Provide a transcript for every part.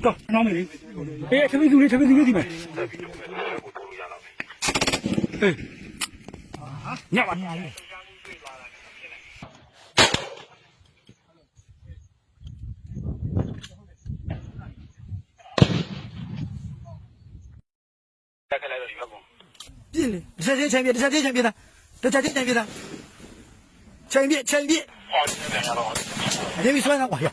走，老妹。哎，前面这个，前面这个，弟妹。哎。啊？念吧，念。哪个来的员工？别嘞，你再点钱币，你再点钱币的，再点钱币的。钱币，钱币。哦，今天搬家了。你别说了，我呀。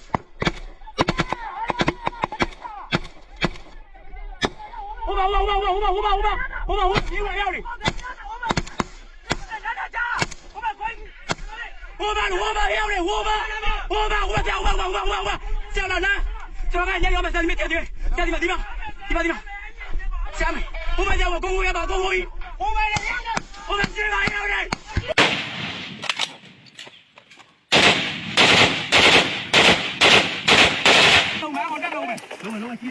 五百五百五百五百五百五百五百五，一百幺零。五百两百五百，两百两百加，五百冠军，一百零，五百五百幺零，五百五百五百五百五百五百，加油啦！呐，怎么还？你有没有在那边跳地？跳地吗？地面？地面？地面？下面五百点，我功夫要保，功夫一，五百两百，我们金牌幺零。东北，我站东北，东北东北。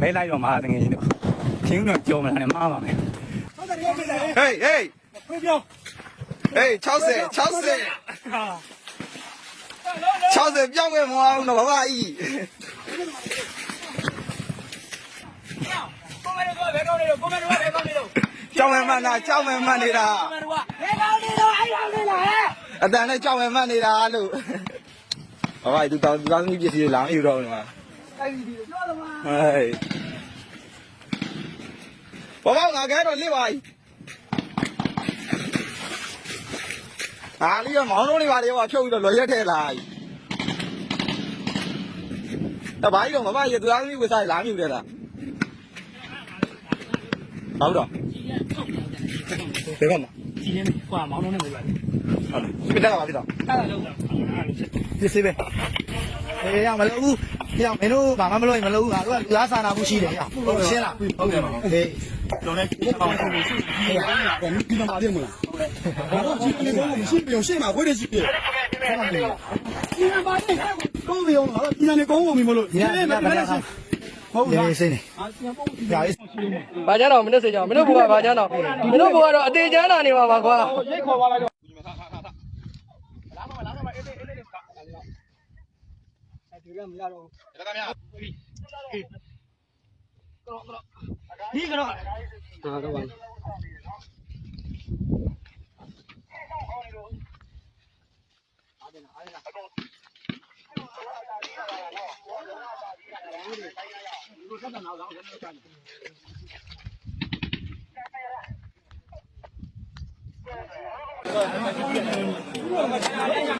မဲလိုက်တော့မာတငယ်ချင်းတို့ခင်းတော့ကြော်မလားနဲ့မားပါမယ်ဟုတ်တယ်ရောက်ပြီလေဟေးဟေးဖွင့်ပြောဟေး60 60ဟာ60ပြောင်းခဲ့မအောင်တော့ဘာမအီကိုမဲတော့ဘယ်ကောင်းနေလို့ကိုမဲတော့ဘယ်ကောင်းနေလို့ကြောင်မှန်တာကြောင်မှန်နေတာကိုမဲတော့ဘယ်ကောင်းနေလို့အဲ့ကောင်နေလားအတန်နဲ့ကြောင်မှန်နေတာလို့ဘာမအီသူတောင်းသူတောင်းကြီးပစ္စည်းလာမယူတော့ဘူးနော်ဟဲ့ဘောဘောငါကဲတော့လစ်ပါ යි ဟာလီကမောင်းလုံးတွေပါတွေပါဖြုတ်ပြီးတော့လွယ်ရက်ထဲလာတပါးကြီးတော့မမရသူသားသမီးဝစားလာမြူတယ်လားဟုတ်တော့ဒီကမှာကြီးနေကွာမောင်းလုံးနဲ့ပဲပါဟုတ်တယ်ပြတာပါပြတာအဲ့ဒါလုံးတာဒီစီပဲအေးရမလို့ဘူးရမင်းတို့ဘာမှမလို့ရင်မလို့ဘူးငါတို့ကလူသားစာနာမှုရှိတယ်ရရှင်းလားဟုတ်ကဲ့ပါအေးကျွန်တော်လည်းဒီမှာရှိနေရှိနေတယ်ဒီမှာပါတယ်မလားဘာလို့ဒီလိုမရှိပြောရှင်းမှာဝိရရှိပြေဆက်ပါမယ်ဒီမှာပါတယ်ကောင်းပြီအောင်လားဒီနေ့ကောင်းအောင်မလို့ဒီနေ့မင်းလည်းဟုတ်လားရေးစင်းနေဒါရေးဘာကြတော့မင်းတို့စေကြမင်းတို့ဘူကဘာကြတော့မင်းတို့ဘူကတော့အသေးချမ်းတာနေပါပါကွာရိတ်ခေါ်ပါလိုက်တော့လာမလာမအေးအေးဒီလည်းမရတော့ဘူးဒါကများကတော့ကတော့ဒီကတော့ဟာတော့ပါဆက်တာနောက်တော့ဆက်နေတာ။ဟုတ်ကဲ့